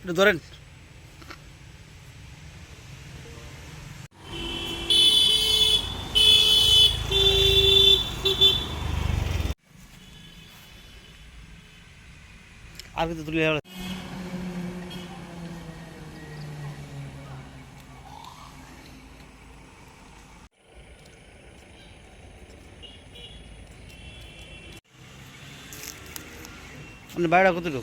একটু ধরেন। আর কিন্তু তুলে মানে বাইরে কতটুকু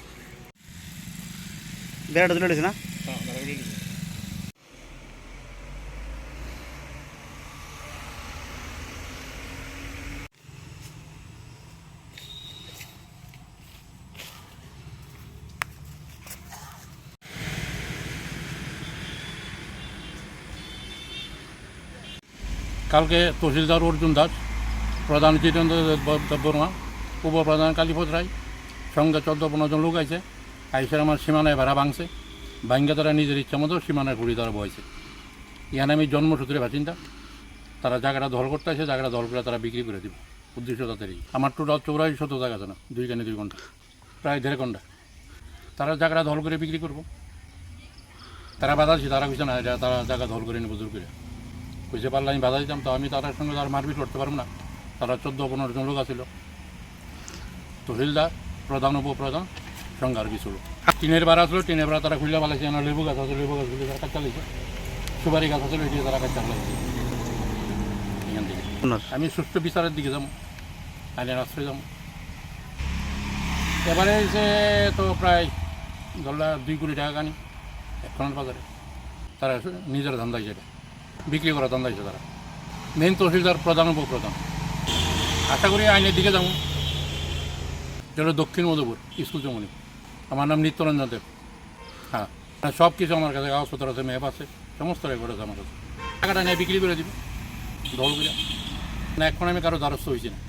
কালকে তহসিলদার অর্জুন দাস প্রধান জিতেন্দ্র বর্মা উপপ্রধান কালীপদ রায় সঙ্গে চোদ্দ পনেরো জন লোক আছে আইসের আমার সীমানায় ভাড়া ভাঙছে, ভাঙ্গে তারা নিজের ইচ্ছা মতো সীমানায় ঘুরি তারা বয়েছে এখানে আমি জন্মসূত্রে বাসিন্দা, তারা জায়গাটা দখল করতে আসে, জায়গাটা দখল করে তারা বিক্রি করে দিব। উদ্দেশ্য তাদেরই আমার টোটাল চৌরাশি শত জায়গা আছে না, দুই কানে দুই ঘণ্টা, প্রায় দেড় ঘণ্টা। তারা জায়গাটা দখল করে বিক্রি করব। তারা বাধা দিচ্ছে তারা কিছু না, এটা তারা জায়গা দখল করে নেব জোর করে। কইছে, পারলে আমি বাধা দিতাম, তো আমি তাদের সঙ্গে তার মারপিট করতে পারব না। তারা চোদ্দ পনেরো জন লোক আছিল। তহসিলদার প্রধান, উপপ্রধান সঙ্গে আর কিছু টিনের বার আসলো টিনের বার তারা খুললে পালাইছে না লেবু গাছ আছে লেবু গাছগুলি তারা কাজ চালিয়েছে সুপারি গাছ আছে এটি তারা কাজ চালাইছে এখান থেকে। আমি সুস্থ বিচারের দিকে যাব আইনের আশ্রয় যাব এবারে এসে তো প্রায় ধরলা দুই কোটি টাকা কানি এখনের বাজারে তারা নিজের ধান্দা হিসেবে বিক্রি করা ধান্দা হিসেবে তারা মেন তহসিলদার প্রধান উপপ্রধান আশা করি আইনের দিকে যাব যেটা দক্ষিণ মধুপুর স্কুল চমনি আমার নাম নিত্যরঞ্জন দেব। হ্যাঁ। সব কিছু আমার কাছে, কাগজপত্র আছে ম্যাপ আছে সমস্ত রেকর্ড আছে আমার কাছে। টাকাটা নিয়ে বিক্রি করে দিব। দল করে। না, এখন আমি কারও দ্বারস্থ হয়েছি না।